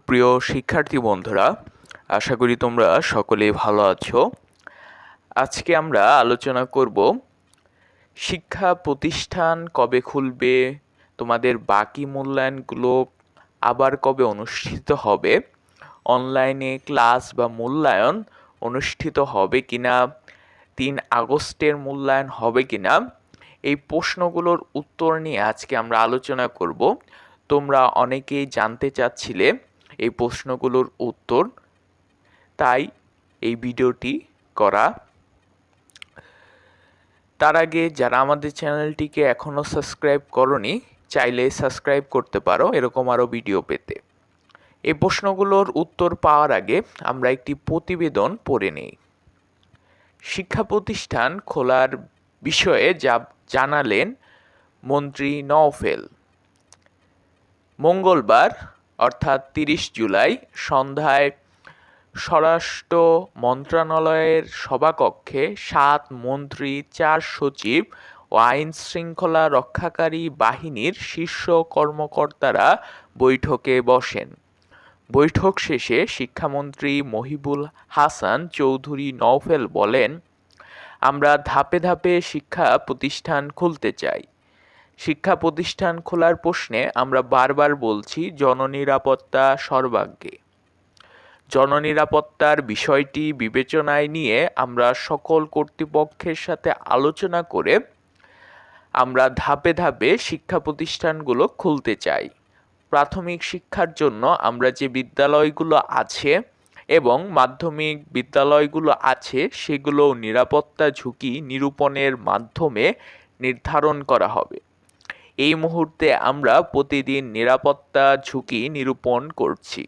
প্রিয় শিক্ষার্থী বন্ধুরা, আশা করি তোমরা সকলেই ভালো আছো। আজকে আমরা আলোচনা করব, শিক্ষা প্রতিষ্ঠান কবে খুলবে, তোমাদের বাকি মূল্যায়নগুলো আবার কবে অনুষ্ঠিত হবে, অনলাইনে ক্লাস বা মূল্যায়ন অনুষ্ঠিত হবে কিনা, তিন আগস্টের মূল্যায়ন হবে কিনা, এই প্রশ্নগুলোর উত্তর নিয়ে আজকে আমরা আলোচনা করব। তোমরা অনেকেই জানতে চাচ্ছিলে এই প্রশ্নগুলোর উত্তর। তাই এই ভিডিওটি করা। তার আগে যারা আমাদের চ্যানেলটিকে এখনও সাবস্ক্রাইব করনি, চাইলে সাবস্ক্রাইব করতে পারো, এরকম আরও ভিডিও পেতে। এই প্রশ্নগুলোর উত্তর পাওয়ার আগে আমরা একটি প্রতিবেদন পড়ে নিই। শিক্ষা প্রতিষ্ঠান খোলার বিষয়ে যা জানালেন মন্ত্রী নওফেল। মঙ্গলবার অর্থাৎ তিরিশ জুলাই সন্ধ্যায় স্বরাষ্ট্র মন্ত্রণালয়ের সভাকক্ষে সাত মন্ত্রী, চার সচিব ও আইন শৃঙ্খলা রক্ষাকারী বাহিনীর শীর্ষ কর্মকর্তারা বৈঠকে বসেন। বৈঠক শেষে শিক্ষামন্ত্রী মহিবুল হাসান চৌধুরী নওফেল বলেন, আমরা ধাপে ধাপে শিক্ষা প্রতিষ্ঠান খুলতে চাই। শিক্ষা প্রতিষ্ঠান খোলার প্রশ্নে আমরা বারবার বলছি জননিরাপত্তা সর্বাগ্রে। জননিরাপত্তার বিষয়টি বিবেচনায় নিয়ে আমরা সকল কর্তৃপক্ষের সাথে আলোচনা করে আমরা ধাপে ধাপে শিক্ষা প্রতিষ্ঠানগুলো খুলতে চাই। প্রাথমিক শিক্ষার জন্য আমরা যে বিদ্যালয়গুলো আছে এবং মাধ্যমিক বিদ্যালয়গুলো আছে সেগুলো নিরাপত্তা ঝুঁকি নিরূপণের মাধ্যমে নির্ধারণ করা হবে। এই মুহূর্তে আমরা প্রতিদিন নিরাপত্তা ঝুঁকি নিরূপণ করছি।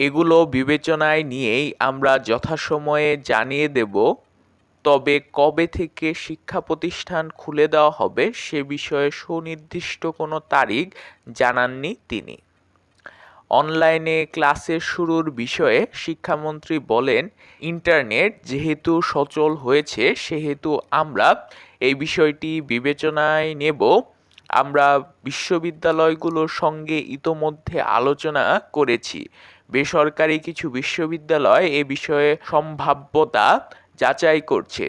এগুলো বিবেচনায় নিয়েই আমরা যথাসময়ে জানিয়ে দেব, তবে কবে থেকে শিক্ষা প্রতিষ্ঠান খুলে দেওয়া হবে সে বিষয়ে সুনির্দিষ্ট কোনো তারিখ জানাননি তিনি। অনলাইনে ক্লাসের শুরুর বিষয়ে শিক্ষামন্ত্রী বলেন, ইন্টারনেট যেহেতু সচল হয়েছে, সেহেতু আমরা এই বিষয়টি বিবেচনায় নেব। আমরা বিশ্ববিদ্যালয়গুলোর সঙ্গে ইতোমধ্যে আলোচনা করেছি। বেসরকারি কিছু বিশ্ববিদ্যালয় এ বিষয়ে সম্ভাব্যতা যাচাই করছে।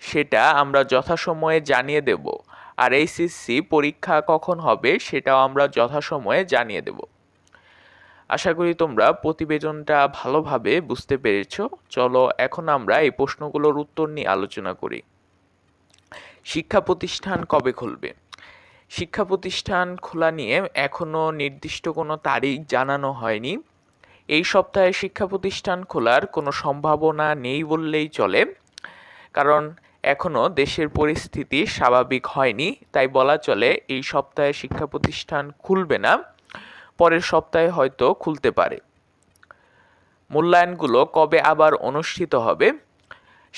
সেটা আমরা যথাসময়ে জানিয়ে দেব। আর এইচএসসি পরীক্ষা কখন হবে সেটাও আমরা যথাসময়ে জানিয়ে দেব। আশা করি তোমরা প্রতিবেদনটা ভালোভাবে বুঝতে পেরেছ। চলো এখন আমরা এই প্রশ্নগুলোর উত্তর নিয়ে আলোচনা করি। শিক্ষা প্রতিষ্ঠান কবে খুলবে? শিক্ষা প্রতিষ্ঠান খোলা নিয়ে এখনও নির্দিষ্ট কোনো তারিখ জানানো হয়নি। এই সপ্তাহে শিক্ষা প্রতিষ্ঠান খোলার কোনো সম্ভাবনা নেই বললেই চলে। কারণ এখনও দেশের পরিস্থিতি স্বাভাবিক হয়নি, তাই বলা চলে এই সপ্তাহে শিক্ষা প্রতিষ্ঠান খুলবে না, পরের সপ্তাহে হয়তো খুলতে পারে। মূল্যায়নগুলো কবে আবার অনুষ্ঠিত হবে?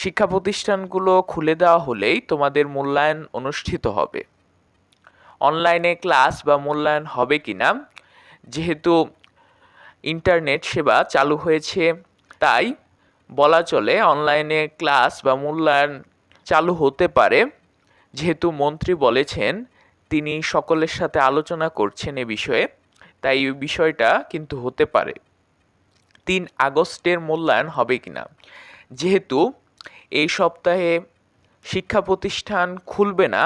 শিক্ষা প্রতিষ্ঠানগুলো খুলে দেওয়া হলেই তোমাদের মূল্যায়ন অনুষ্ঠিত হবে। অনলাইনে ক্লাস বা মূল্যায়ন হবে কি না যেহেতু ইন্টারনেট সেবা চালু হয়েছে, তাই বলা চলে অনলাইনে ক্লাস বা মূল্যায়ন চালু হতে পারে। যেহেতু মন্ত্রী বলেছেন, তিনি সকলের সাথে আলোচনা করছেন এ বিষয়ে, তাই এই বিষয়টা কিন্তু হতে পারে। তিন আগস্টের মূল্যায়ন হবে কিনা, যেহেতু এই সপ্তাহে শিক্ষা প্রতিষ্ঠান খুলবে না,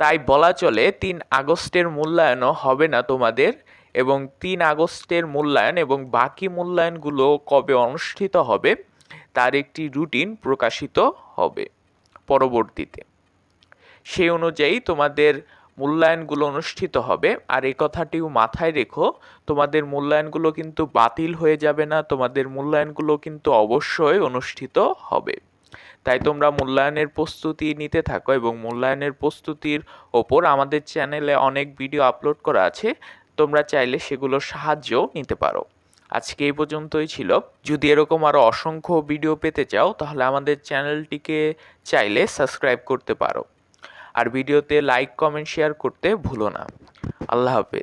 তাই বলা চলে তিন আগস্টের মূল্যায়নও হবে না তোমাদের এবং তিন আগস্টের মূল্যায়ন এবং বাকি মূল্যায়নগুলো কবে অনুষ্ঠিত হবে তার একটি রুটিন প্রকাশিত হবে পরবর্তীতে। সেই অনুযায়ী তোমাদের মূল্যায়নগুলো অনুষ্ঠিত হবে। আর এই কথাটিও মাথায় রেখো, তোমাদের মূল্যায়নগুলো কিন্তু বাতিল হয়ে যাবে না, তোমাদের মূল্যায়নগুলো কিন্তু অবশ্যই অনুষ্ঠিত হবে। তাই তোমরা মূল্যায়নের প্রস্তুতি নিতে থাকো এবং মূল্যায়নের প্রস্তুতির ওপর আমাদের চ্যানেলে অনেক ভিডিও আপলোড করা আছে, তোমরা চাইলে সেগুলোর সাহায্য নিতে পারো। আজকে এই পর্যন্তই ছিল। যদি এরকম আরও অসংখ্য ভিডিও পেতে চাও, তাহলে আমাদের চ্যানেলটিকে চাইলে সাবস্ক্রাইব করতে পারো। আর ভিডিওতে লাইক কমেন্ট শেয়ার করতে ভুলো না। আল্লাহ হাফেজ।